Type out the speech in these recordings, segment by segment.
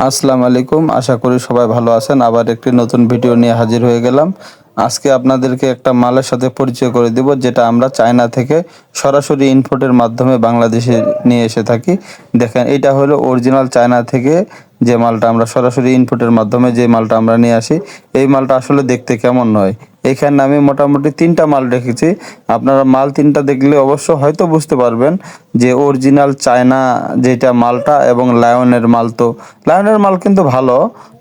আসসালামু আলাইকুম। আশা করি সবাই ভালো আছেন। আবার একটি নতুন ভিডিও নিয়ে হাজির হয়ে গেলাম। আজকে আপনাদেরকে একটা মালের সাথে পরিচয় করে দিব, যেটা আমরা চায়না থেকে সরাসরি ইনপোর্টের মাধ্যমে বাংলাদেশে নিয়ে এসে থাকি। দেখেন, এটা হলো অরিজিনাল চায়না থেকে যে মালটা আমরা সরাসরি ইনপুটের মাধ্যমে যে মালটা আমরা নিয়ে আসি। এই মালটা আসলে দেখতে কেমন নয়? এখানে আমি মোটামুটি তিনটা মাল রেখেছি। আপনারা মাল তিনটা দেখলে অবশ্য হয়তো বুঝতে পারবেন যে অরিজিনাল চায়না যেটা মালটা এবং লায়নের মাল তো। লায়নের মাল কিন্তু ভালো,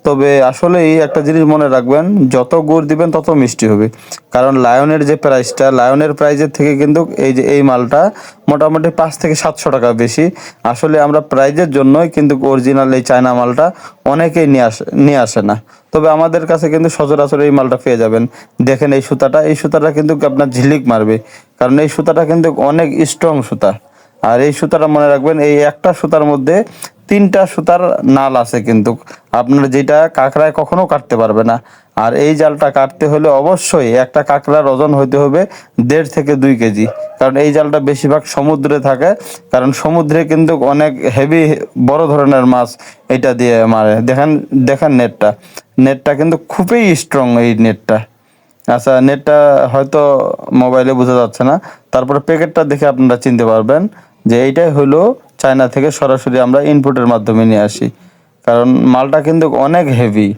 তবে আসলে এই একটা জিনিস মনে রাখবেন, যত গুড় দিবেন তত মিষ্টি হবে। কারণ লায়নের যে প্রাইসটা লায়নের প্রাইজের থেকে কিন্তু এই যে এই মালটা মোটামুটি পাঁচ থেকে সাতশো টাকা বেশি। আসলে আমরা প্রাইজের জন্যই কিন্তু অরিজিনাল এই চায়না মালটা অনেকেই নিয়ে আসে নিয়ে আসে না। তবে আমাদের কাছে কিন্তু সচরাচর এই মালটা পেয়ে যাবেন। দেখেন এই সুতাটা এই সুতাটা কিন্তু আপনার ঝিলিক মারবে। কারণ এই সুতাটা কিন্তু অনেক স্ট্রং সুতা। আর এই সুতাটা মনে রাখবেন, এই একটা সুতার মধ্যে তিনটা সুতার নাল আছে কিন্তু। আপনার যেটা কাঁকড়ায় কখনো কাটতে পারবে না। আর এই জালটা কাটতে হলে অবশ্যই একটা কাঁকড়ার ওজন হইতে হবে দেড় থেকে দুই কেজি। কারণ এই জালটা বেশিরভাগ সমুদ্রে থাকে। কারণ সমুদ্রে কিন্তু অনেক হেভি বড় ধরনের মাছ এটা দিয়ে মারে। দেখেন দেখেন নেটটা। নেটটা কিন্তু খুবই স্ট্রং এই নেটটা। আচ্ছা নেটটা হয়তো মোবাইলে বোঝা যাচ্ছে না। তারপরে প্যাকেটটা দেখে আপনারা চিনতে পারবেন যে এইটাই হলো চায়না থেকে সরাসরি আমরা ইনপুটের মাধ্যমে নিয়ে আসি। কারণ মালটা কিন্তু অনেক হেভি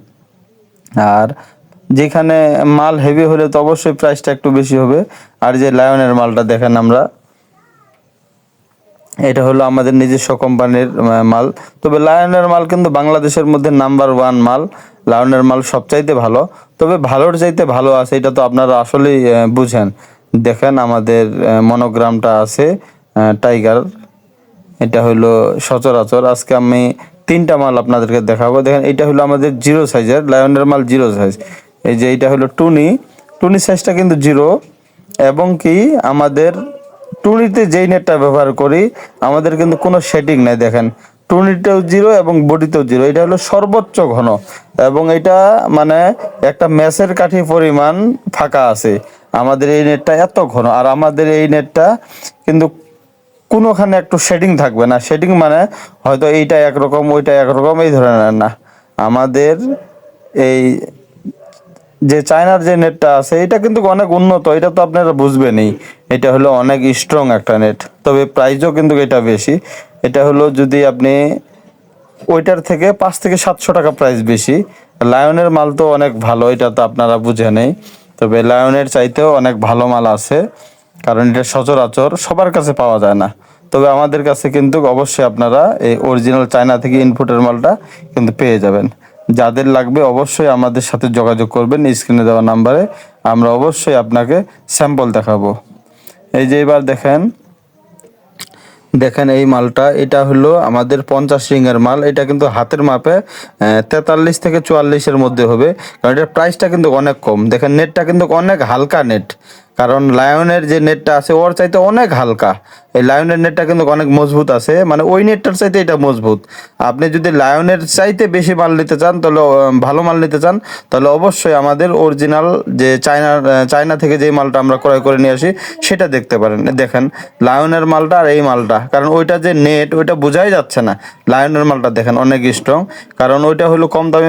আর যেখানে মাল হেভি হলে তো অবশ্যই প্রাইসটা একটু বেশি হবে। আর যে লায়নের মালটা দেখেন আমরা, এটা হলো আমাদের নিজস্ব কোম্পানির মাল। তবে লায়নের মাল কিন্তু বাংলাদেশের মধ্যে নাম্বার ওয়ান মাল। লায়নের মাল সবচাইতে ভালো। তবে ভালোর চাইতে ভালো আছে, এটা তো আপনারা আসলেই বুঝেন। দেখেন আমাদের মনোগ্রামটা আছে টাইগার এটা হলো সচরাচর। আজকে আমি তিনটা মাল আপনাদেরকে দেখাবো। দেখেন এটা হলো আমাদের জিরো সাইজের লায়নের মাল জিরো সাইজ। এই যে এটা হলো টুনি। টুনি সাইজটা কিন্তু জিরো। এবং কি আমাদের টুনিতে যেই নেটটা ব্যবহার করি, আমাদের কিন্তু কোনো সেটিং নাই, দেখেন। টুনিতেও জিরো এবং বডিতেও জিরো। এটা হলো সর্বোচ্চ ঘন। এবং এটা মানে একটা ম্যাচের কাঠি পরিমাণ ফাঁকা আছে। আমাদের এই নেটটা এত ঘন। আর আমাদের এই নেটটা কিন্তু কোনোখানে একটু শেডিং থাকবে না। শেডিং মানে হয়তো এইটা একরকম, ওইটা একরকম, এই ধরনের না। আমাদের এই যে চায়নার যে নেটটা আছে, এটা কিন্তু অনেক উন্নত, এটা তো আপনারা বুঝবেনই। এটা হলো অনেক স্ট্রং একটা নেট তবে প্রাইসও কিন্তু এটা বেশি। এটা হলো যদি আপনি ওইটার থেকে পাঁচ থেকে সাতশো টাকা প্রাইস বেশি। লায়নের মাল তো অনেক ভালো, এটা তো আপনারা বুঝে নেই তবে লায়নের চাইতেও অনেক ভালো মাল আছে। কারণ এটা সচরাচর সবার কাছে পাওয়া যায় না। তবে আমাদের কাছে কিন্তু অবশ্যই আপনারা এই অরিজিনাল চায়না থেকে ইনপুটের মালটা কিন্তু পেয়ে যাবেন। যাদের লাগবে অবশ্যই আমাদের সাথে যোগাযোগ করবেন স্ক্রিনে দেওয়া নাম্বারে আমরা অবশ্যই আপনাকে স্যাম্পল দেখাবো। এই যে এবার দেখেন দেখেন এই মালটা, এটা হলো আমাদের পঞ্চাশ রিংয়ের মাল। এটা কিন্তু হাতের মাপে তেতাল্লিশ থেকে চুয়াল্লিশের মধ্যে হবে। কারণ এটার প্রাইসটা কিন্তু অনেক কম। দেখেন নেটটা কিন্তু অনেক হালকা নেট কারণ লায়নের যে নেটটা আছে, ওর চাইতে অনেক হালকা। এই লায়নের নেটটা কিন্তু অনেক মজবুত আছে মানে ওই নেটটার চাইতে এটা মজবুত। আপনি যদি লায়নের চাইতে বেশি মাল নিতে চান, তাহলে ভালো মাল নিতে চান, তাহলে অবশ্যই আমাদের অরিজিনাল যে চায়না চায়না থেকে যে মালটা আমরা ক্রয় করে নিয়ে আসি, সেটা দেখতে পারেন। দেখেন লায়নের মালটা আর এই মালটা, কারণ ওইটা যে নেট ওইটা বোঝাই যাচ্ছে না। লায়নের মালটা দেখেন, অনেক স্ট্রং কারণ ওইটা হলো কম দামে